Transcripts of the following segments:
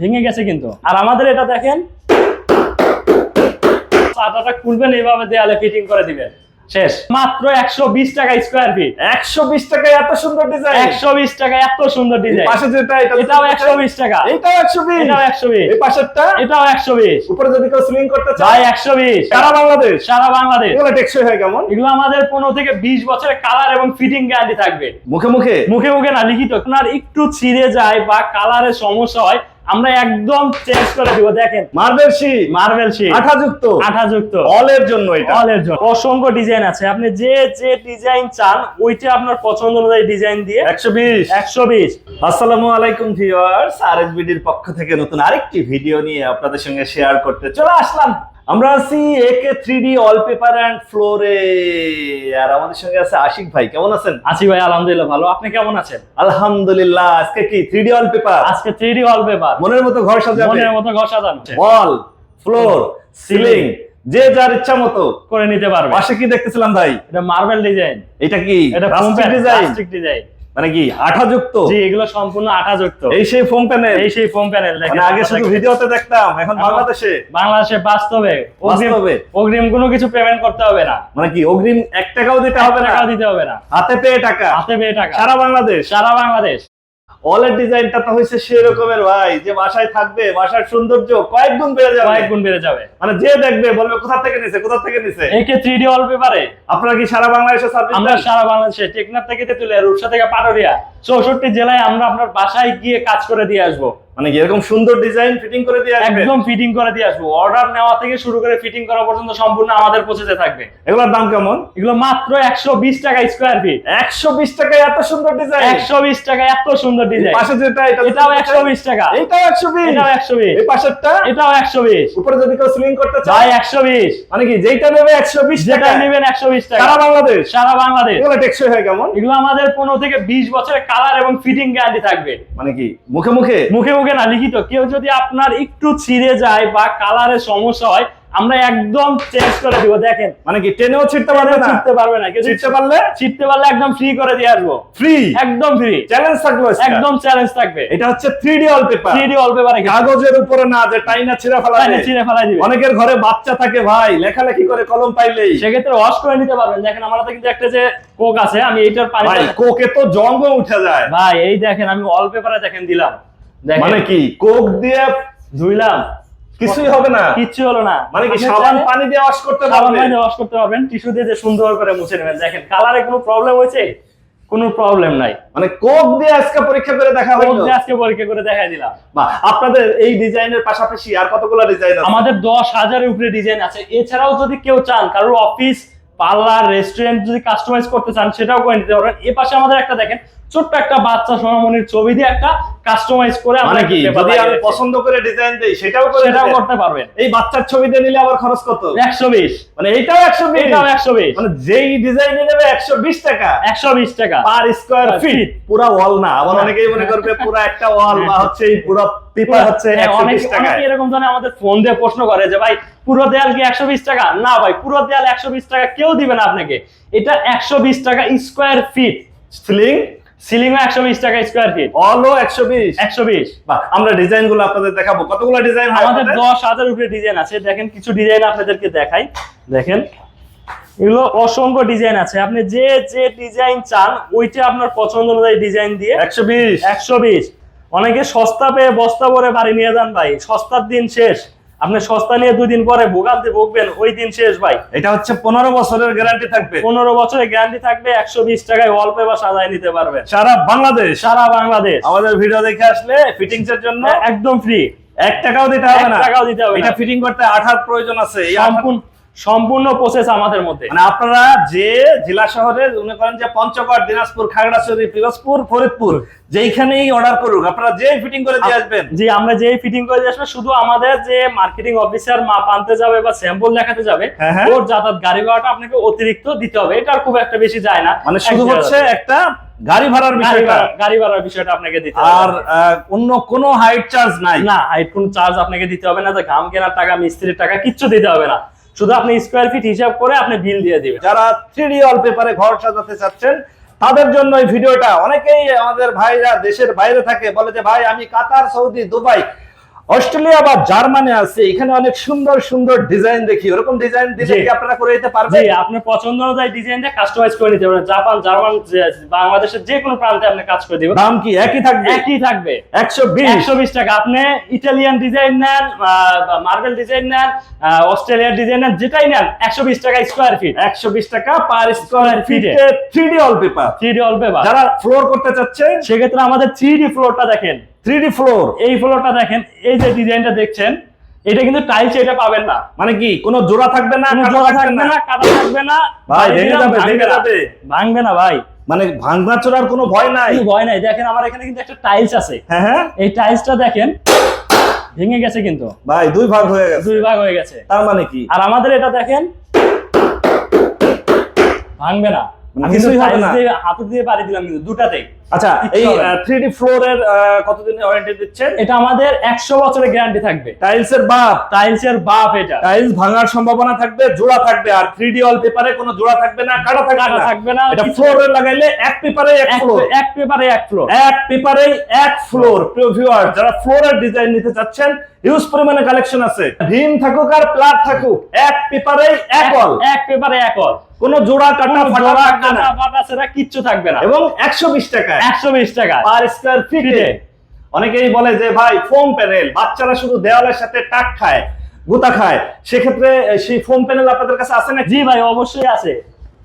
ভেঙে গেছে কিন্তু। আর আমাদের এটা দেখেন খুলবেন এইভাবে দেয়ালে ফিটিং করে দিবেন। শেষ। মাত্র একশো বিশ টাকা স্কোয়ার ফিট একশো বিশ টাকায় এত সুন্দর ডিজাইন একশো বিশ টাকা এত সুন্দর ডিজাইন পাশে যেটা এটাও একশো বিশ টাকা। এটাও একশো বিশ। এটাও একশো বিশ। এই পাশেরটা? এটাও একশো বিশ। উপরে যদি কেউ সিলিং করতে চায় একশো বিশ। সারা বাংলাদেশ। সারা বাংলাদেশ। এগুলো টেকসই হয় কেমন? এগুলো আমাদের পনেরো থেকে বিশ বছরের কালার এবং ফিটিং গ্যারান্টি থাকবে। মুখে মুখে? মুখে মুখে না লিখিত। আপনার একটু ছিঁড়ে যায় বা কালারের সমস্যা হয় আমরা একদম চেঞ্জ করে দিব দেখেন। মার্বেল শি মার্বেল শি আঠা যুক্ত আঠা যুক্ত অল অলের জন্য এটা। অলের জন্য। অসংখ্য ডিজাইন আছে। আপনি যে যে ডিজাইন চান ওইটা আপনার পছন্দ অনুযায়ী ডিজাইন দিয়ে একশো বিশ। একশো বিশ। আসসালামু আলাইকুম ভিউয়ার্স আরএসবিডির পক্ষ থেকে নতুন আরেকটি ভিডিও নিয়ে আপনাদের সঙ্গে শেয়ার করতে চলে আসলাম। আমরা আছি AK three D wallpaper and ফ্লোরে আর আমাদের সঙ্গে আছে আশিক ভাই কেমন আছেন? আছি ভাই আলহামদুলিল্লাহ ভালো। আপনি কেমন আছেন? আলহামদুলিল্লাহ আজকে কি থ্রি ডি অল পেপার আজকে থ্রি ডি অল পেপার মনের মতো ঘর সাজাবে। মনের মতো ঘর সাজানো। ওয়াল ফ্লোর সিলিং যে যার ইচ্ছা মতো। করে নিতে পারবে। পাশে কি দেখতেছিলাম ভাই? এটা মার্বেল ডিজাইন এটা কি এটা ডিজাইন প্লাস্টিক ডিজাইন মানে কি আঠা যুক্ত জি এগুলো সম্পূর্ণ আঠা যুক্ত এই সেই ফোম প্যানেল? এই সেই ফোম প্যানেল দেখেন মানে আগে শুধু ভিডিওতে দেখতাম এখন বাংলাদেশে? বাংলাদেশে বাস্তবে অগ্রিম বাস্তবে? অগ্রিম কোনো কিছু পেমেন্ট করতে হবে না। মানে কি অগ্রিম এক টাকাও দিতে হবে না? টাকা দিতে হবে না। হাতে পেয়ে টাকা? হাতে পেয়ে টাকা। সারা বাংলাদেশ? সারা বাংলাদেশ। অলের ডিজাইনটা তো হয়েছে সেই রকমের ভাই যে বাসায় থাকবে বাসার সৌন্দর্য কয়েক গুণ বেড়ে যাবে। কয়েক গুণ বেড়ে যাবে। মানে যে দেখবে বলবে কোথা থেকে নিছে কোথা থেকে নিছে? একে থ্রি ডি ওয়ালপেপারে আপনারা কি সারা বাংলাদেশে সার্ভিস আমরা সারা বাংলাদেশে টেকনাফ থেকে তেতুলিয়া রূপসা থেকে পাটুরিয়া চৌষট্টি জেলায় আমরা আপনার বাসায় গিয়ে কাজ করে দিয়ে আসব। মানে কি এরকম সুন্দর ডিজাইন ফিটিং করে দিয়ে আসবে? একদম ফিটিং করে দিয়ে আসব। অর্ডার নেওয়া থেকে শুরু করে ফিটিং করা পর্যন্ত সম্পূর্ণ আমাদের থাকবে। এগুলোর দাম কেমন? এগুলো মাত্র একশো বিশ টাকা স্কোয়ার ফিট একশো বিশ টাকায় এত সুন্দর ডিজাইন একশো বিশ টাকা এত সুন্দর ডিজাইন পাশে যেটা এটা এটাও একশো বিশ টাকা। এটাও একশো বিশ? এটাও একশো বিশ। এই পাশেরটা? এটাও একশো বিশ। উপরে যদি কেউ সিলিং করতে চায়? একশো বিশ। মানে কি যেটা নেবে একশো বিশ যেটা টাকা নেবেন একশো বিশ টাকা সারা বাংলাদেশ? সারা বাংলাদেশ। এগুলো টেকসই হয় কেমন? এগুলো আমাদের পনেরো থেকে বিশ বছরের কালার এবং ফিটিং গ্যারান্টি থাকবে। মানে কি মুখে মুখে? মুখে মুখে না লিখিত। কেউ যদি আপনার একটু ছিঁড়ে যায় বা কালারের সমস্যা হয় আমরা একদম চেঞ্জ করে দিব। দেখেন মানে কি টেনেও ছিটতে পারবে না? ছিটতে পারবে না। ছিটতে পারলে? ছিটতে পারলে একদম ফ্রি করে দিয়ে আসব। ফ্রি একদম ফ্রি চ্যালেঞ্জ থাকবে একদম চ্যালেঞ্জ থাকবে। এটা হচ্ছে three D wallpaper three D ওয়ালপেপারে কাগজের উপরে না যে টাইনা ছিঁড়া ফেলা যায়। ছিঁড়ে ফেলাই দিবে অনেকের ঘরে বাচ্চা থাকে ভাই লেখালেখি করে কলম পাইলেই। সেক্ষেত্রে ওয়াশ করে নিতে পারবেন। দেখেন আমার হাতে কিন্তু একটা যে কোক আছে আমি এইটার পানি ভাই কোকে তো জঙ্গ উঠে যায়। ভাই এই দেখেন আমি ওয়ালপেপারে দেখেন দিলাম। মানে কি কোক দিয়ে ধুইলাম? কিছুই হবে না। কিচ্ছু হলো না। মানে কি সাবান পানি দিয়ে ওয়াশ করতে সাবান পারবে? পানি ওয়াশ করতে পারবেন টিস্যু দিয়ে যে সুন্দর করে মুছে নেবেন। দেখেন কালারে কোনো প্রবলেম হয়েছে? কোনো প্রবলেম নাই। মানে কোক দিয়ে আজকে পরীক্ষা করে দেখা হলো দিয়ে আজকে পরীক্ষা করে দেখাই দিলাম। বাহ, আপনাদের এই ডিজাইনের পাশাপাশি আর কতগুলো ডিজাইন আছে? আমাদের দশ হাজারের উপরে ডিজাইন আছে। এছাড়াও যদি কেউ চান কারোর অফিস পার্লার রেস্টুরেন্ট যদি কাস্টমাইজ করতে চান সেটাও করে নিতে পারবেন। এ পাশে আমাদের একটা দেখেন ছোট্ট একটা বাচ্চা সোনামণির ছবি দিয়ে একটা কাস্টমাইজ করে মানে কি যদি আমি পছন্দ করে ডিজাইন দেই সেটাও করে সেটাও করতে পারবেন। এই বাচ্চার ছবি দিয়ে নিলে আবার খরচ কত? একশো বিশ। মানে এইটাও একশো বিশ। এটাও একশো বিশ। মানে যেই ডিজাইন নেবে একশো বিশ টাকা। একশো বিশ টাকা। Per square feet. পুরা ওয়াল না। আবার অনেকেই মনে করবে পুরা একটা ওয়াল বা হচ্ছে এই পুরো পেপার হচ্ছে হ্যাঁ, একশো অনেকে বিশ টাকা অনেকে এরকম ধরনের আমাদের ফোন দিয়ে প্রশ্ন করে যে ভাই পুরো দেয়াল কি একশো বিশ টাকা? না ভাই পুরো দেয়াল একশো বিশ টাকা। কেউ দিবে না আপনাকে। এটা একশো বিশ টাকা স্কোয়ার ফিট সিলিং সিলিং একশো বিশ টাকা স্কোয়ার ফিট একশো বিশ? একশো বিশ। বাহ, আমরা ডিজাইনগুলো আপনাদের দেখাবো। কতগুলো ডিজাইন আমাদের দশ হাজার উপরে ডিজাইন আছে। দেখেন কিছু ডিজাইন আপনাদেরকে দেখাই। দেখেন এগুলো অসংখ্য ডিজাইন আছে। আপনি যে যে ডিজাইন চান ওইটা আপনার পছন্দ অনুযায়ী ডিজাইন দিয়ে একশো বিশ। একশো বিশ। অনেকে সস্তা পেয়ে বস্তা ভরে বাড়ি নিয়ে যান ভাই। সস্তার দিন শেষ। আপনি সস্তা নিয়ে দুই দিন পরে ভোগান্তি ভুগবেন ওই দিন শেষ ভাই। এটা হচ্ছে পনেরো বছরের গ্যারান্টি থাকবে। পনেরো বছরের গ্যারান্টি থাকবে একশো বিশ টাকায় অল্প বা সাজায় নিতে পারবে সারা বাংলাদেশ। সারা বাংলাদেশ। আমাদের ভিডিও দেখে আসলে ফিটিংস এর জন্য একদম ফ্রি এক টাকাও দিতে হবে না। টাকাও দিতে হবে এটা ফিটিং করতে আঠার প্রয়োজন আছে। সম্পূর্ণ সম্পূর্ণ প্রসেস আমাদের মধ্যে। মানে আপনারা যে জেলা শহরে মনে করেন যে পঞ্চগড় দিনাজপুর খাগড়াছড়ি পিরোজপুর ফরিদপুর যেইখানেই অর্ডার করুক আপনারা যে ফিটিং করে দিয়ে আসবেন। জি আমরা যে ফিটিং করে দিয়ে আসব শুধু আমাদের যে মার্কেটিং অফিসার মাপ আনতে যাবে বা স্যাম্পল দেখাতে যাবে হ্যাঁ, হ্যাঁ। ওর যাতায়াত গাড়ি ভাড়াটা আপনাকে অতিরিক্ত দিতে হবে। এটা খুব একটা বেশি যায় না। মানে শুধু হচ্ছে একটা গাড়ি ভাড়ার বিষয়টা। গাড়ি ভাড়ার বিষয়টা আপনাকে দিতে আর অন্য কোনো হাইট চার্জ নাই। না হাইট কোন চার্জ আপনাকে দিতে হবে না। যে ঘাম কেনার টাকা মিস্ত্রির টাকা কিচ্ছু দিতে হবে না। শুধু আপনি স্কোয়ার ফিট হিসাব করে আপনি বিল দিয়ে দিবেন। যারা থ্রি পেপারে ঘর সাজাতে চাচ্ছেন, তাদের জন্য এই ভিডিওটা অনেকেই আমাদের ভাইরা দেশের বাইরে থাকে, বলে যে, ভাই, আমি কাতার, সৌদি, দুবাই। অস্ট্রেলিয়া বা জার্মানি আছে এখানে অনেক সুন্দর সুন্দর ডিজাইন দেখি। ওরকম ডিজাইন দিলে কি আপনারা করে দিতে পারবেন? জি পারবেন আপনার পছন্দ অনুযায়ী ডিজাইনটা কাস্টমাইজ করে নিতে পারেন জাপান জার্মান বাংলাদেশের যে কোনো প্রান্তে আপনি কাজ করে দিবেন। দাম কি একই থাকবে? একই থাকবে। একশো বিশ? একশো বিশ টাকা। আপনি ইটালিয়ান ডিজাইন নেন মার্বেল ডিজাইন নেন অস্ট্রেলিয়ার ডিজাইন নেন যেটাই নেন একশো বিশ টাকা স্কোয়ার ফিট একশো বিশ টাকা পার স্কোয়ার ফিটে। ফিটে three D wallpaper three D wallpaper যারা ফ্লোর করতে চাচ্ছেন সেক্ষেত্রে আমাদের থ্রি ডি ফ্লোরটা দেখেন। থ্রি ফ্লোর এই ফ্লোরটা দেখেন এই যে ডিজাইনটা দেখছেন এটা কিন্তু টাইলস এটা পাবেন না। মানে কি কোনো জোড়া থাকবে না জোড়া থাকবে না? কাটা থাকবে না। ভাই, ভেঙে যাবে, ভাঙবে ভেঙে। যাবে। ভাঙবে না ভাই। মানে ভাঙনা চোরার কোনো ভয় নাই। ভয় নাই। দেখেন আমার এখানে কিন্তু একটা টাইলস আছে। হ্যাঁ হ্যাঁ। এই টাইলসটা দেখেন ভেঙে গেছে কিন্তু। ভাই দুই ভাগ হয়ে গেছে। দুই ভাগ হয়ে গেছে। তার মানে কি? আর আমাদের এটা দেখেন ভাঙবে না। কিছুই হবে না। tiles দিয়ে হাতুড়ি দিলাম কিন্তু দুটাতেই। আচ্ছা এই কিচ্ছু হবে না। থ্রি ডি ফ্লোরের কতদিনের ওয়ারেন্টি দিচ্ছেন? এটা আমাদের একশো বছরের গ্যারান্টি থাকবে। টাইলস বাপ। টাইলস বাপ এটা। টাইলস ভাঙার সম্ভাবনা থাকবে জোড়া থাকবে আর থ্রি অল পেপারে কোনো জোড়া থাকবে না কাটা থাকবে না। থাকবে না এটা ফ্লোরে লাগাইলে এক পেপারে এক এক- ফ্লোর এক পেপারে এক ফ্লোর এক পেপারে এক ফ্লোর প্রিয় ভিউয়ার যারা ফ্লোরের ডিজাইন নিতে চাচ্ছেন হিউজ পরিমাণে কালেকশন আছে। ভীম থাকুক আর প্লাট থাকুক এক পেপারে এক অল এক পেপারে এক অল কোনো জোড়া কাটা ফাটা কাটা ফাটা সেটা কিচ্ছু থাকবে না। এবং একশো বিশ টাকা। একশো বিশ টাকা। পার স্কোয়ার ফিটে। অনেকেই বলে যে ভাই ফোম প্যানেল বাচ্চারা শুধু দেওয়ালের সাথে টাক খায় গুতা খায়। সেক্ষেত্রে সেই ফোম প্যানেল আপনাদের কাছে আছে না জি ভাই অবশ্যই আছে।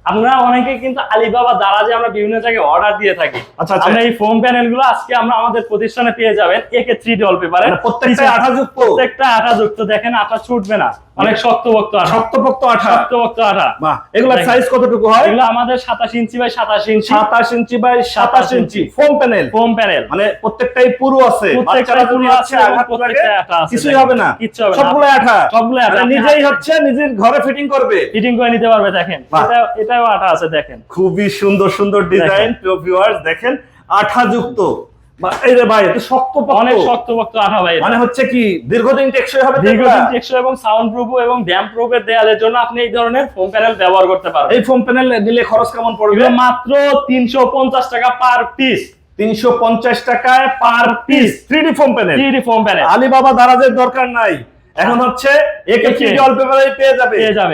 আমরা অনেকে কিন্তু আলিবাবা দারাজে আমরা বিভিন্ন জায়গায় অর্ডার দিয়ে থাকি। আচ্ছা, আচ্ছা। আমরা এই ফোম প্যানেলগুলো আজকে আমরা আমাদের প্রতিষ্ঠানে পেয়ে যাবেন। একে থ্রি ডল পেপারে মানে প্রত্যেকটাই আঠাযুক্ত? প্রত্যেকটা আঠা যুক্ত। দেখেন আঠা ছুটবে না। অনেক আঠা। শক্তপোক্ত আঠা? আঠা। দেখেন। সাইজ কতটুকু হয়? এগুলো আমাদের সাতাশ ইঞ্চি বাই সাতাশ ইঞ্চি। সাতাশ ইঞ্চি বাই সাতাশ inch. Foam panel foam panel মানে প্রত্যেকটাই পুরো আছে। প্রত্যেকটাই বাচ্চারা পুরো আছে আঠা আছে, কিছুই হবে না। কিচ্ছু হবে না। সবগুলো আঠা। সবগুলোই আঠা। মানে নিজেই হচ্ছে নিজের ঘরে ফিটিং করবে। ফিটিং করে নিতে পারবে দেখেন। এটা এটাও আঠা আছে দেখেন। খুবই সুন্দর সুন্দর ডিজাইন প্রিয় ভিউয়ার্স দেখেন আঠা যুক্ত এই রে ভাই এটা শক্ত অনেক শক্ত আঠা ভাই মানে হচ্ছে কি দীর্ঘদিন টেকসই হবে দীর্ঘদিন টেকসই এবং সাউন্ড প্রুফ এবং ড্যাম প্রুফের দেয়ালের জন্য আপনি এই ধরনের ফোম প্যানেল ব্যবহার করতে পারবেন। এই ফোম প্যানেল খরচ কেমন পড়বে? মাত্র তিনশো পঞ্চাশ টাকা পার পিস তিনশো পঞ্চাশ টাকায় per piece foam panel foam panel Alibaba দারাজের দরকার নাই। এখন হচ্ছে একে পেপারে পেয়ে যাবে। পেয়ে আহ,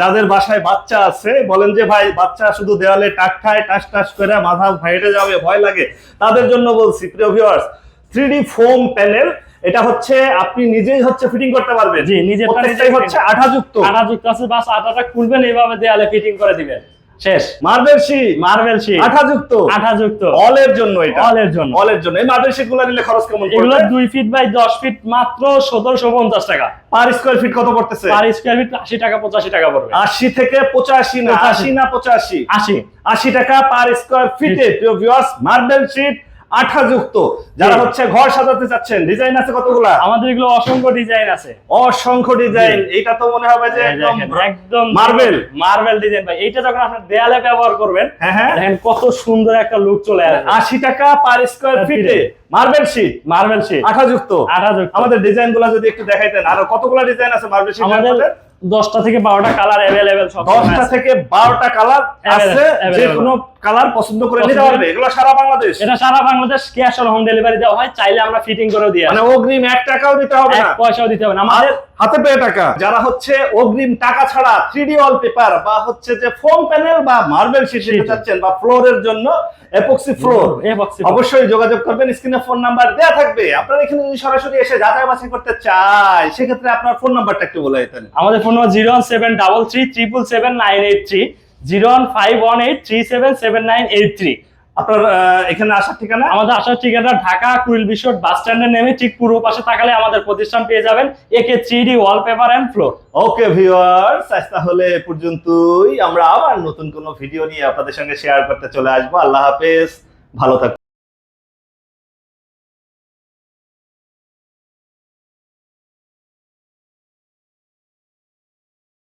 যাদের বাসায় বাচ্চা আছে বলেন যে ভাই বাচ্চা শুধু দেওয়ালে টাক খায় টাস টাস করে মাথা ফাইটে যাবে ভয় লাগে। তাদের জন্য বলছি প্রিয় viewers three D foam panel এটা হচ্ছে আপনি নিজেই হচ্ছে ফিটিং করতে পারবেন। জি, নিজেই হচ্ছে আঠা আঠাযুক্ত। আঠা যুক্ত আছে বাস আঠাটা খুলবেন এইভাবে দেয়ালে ফিটিং করে দিবেন। শেষ। মার্বেল শীট মার্বেল শীট আঠা যুক্ত আঠা যুক্ত অলের জন্য এটা। অলের জন্য। অলের জন্য। এই মার্বেল শীটগুলো নিলে খরচ কেমন এগুলো পড়বে দুই ফিট বাই দশ ফিট মাত্র সতেরোশো পঞ্চাশ টাকা। পার স্কয়ার ফিট কত পড়তেছে? পার স্কোয়ার ফিট আশি টাকা পঁচাশি টাকা পড়বে। আশি থেকে পঁচাশি না? 85 আশি না পঁচাশি? আশি। আশি টাকা পার স্কয়ার ফিটে প্রিয় ভিউয়ার্স মার্বেল শীট আঠা যুক্ত যারা হচ্ছে ঘর সাজাতে চাচ্ছেন। ডিজাইন আছে কতগুলা? আমাদের এগুলো অসংখ্য ডিজাইন আছে। অসংখ্য ডিজাইন। এটা তো মনে হবে যে একদম মার্বেল। মার্বেল ডিজাইন ভাই। এইটা যখন আপনি দেয়ালে ব্যবহার করবেন হ্যাঁ হ্যাঁ। দেখেন কত সুন্দর একটা লুক চলে আসবে। আশি টাকা পার স্কয়ার ফিটে। মার্বেল শীট মার্বেল শিট আঠা যুক্ত আঠা যুক্ত আমাদের ডিজাইনগুলা যদি একটু দেখাইতেন আরও কতগুলা ডিজাইন আছে মার্বেল শীট আমাদের দশটা থেকে বারোটা কালার অ্যাভেলেবেল সব দশটা থেকে বারোটা কালার আছে যে কোনো কালার পছন্দ করে নিতে পারবে। এগুলো সারা বাংলাদেশ। এটা সারা Bangladesh cash on home delivery দেওয়া হয় চাইলে আমরা ফিটিং করে দিয়ে মানে অগ্রিম এক টাকাও দিতে হবে না। পয়সাও দিতে হবে না। আমাদের হাতে পেয়ে টাকা। যারা হচ্ছে অগ্রিম টাকা ছাড়া থ্রি ডি ওয়াল পেপার বা হচ্ছে যে ফোম প্যানেল বা মার্বেল শীট নিতে Sheet. চাচ্ছেন বা ফ্লোরের জন্য এপক্সি ফ্লোর অবশ্যই যোগাযোগ করবেন স্ক্রিনে ফোন নাম্বার দেয়া থাকবে। আপনারা এখানে যদি সরাসরি এসে যাচাই বাছাই করতে চায় সেক্ষেত্রে আপনার ফোন নাম্বারটা একটু বলে দিতেন। আমাদের phone number zero one seven double three triple seven nine eight three zero five one eight three seven seven nine eight three আপনার এখানে আসার ঠিকানা? আমাদের আসার ঠিকানা ঢাকা কুইল বিশ্বট বাস স্ট্যান্ডে নেমে ঠিক পূর্ব পাশে তাকালে আমাদের প্রতিষ্ঠান পেয়ে যাবেন। AK three D wallpaper and floor okay viewers আজ তাহলে এ পর্যন্তই। আমরা আবার নতুন কোনো ভিডিও নিয়ে আপনাদের সঙ্গে শেয়ার করতে চলে আসব। আল্লাহ হাফেজ। ভালো থাকুন।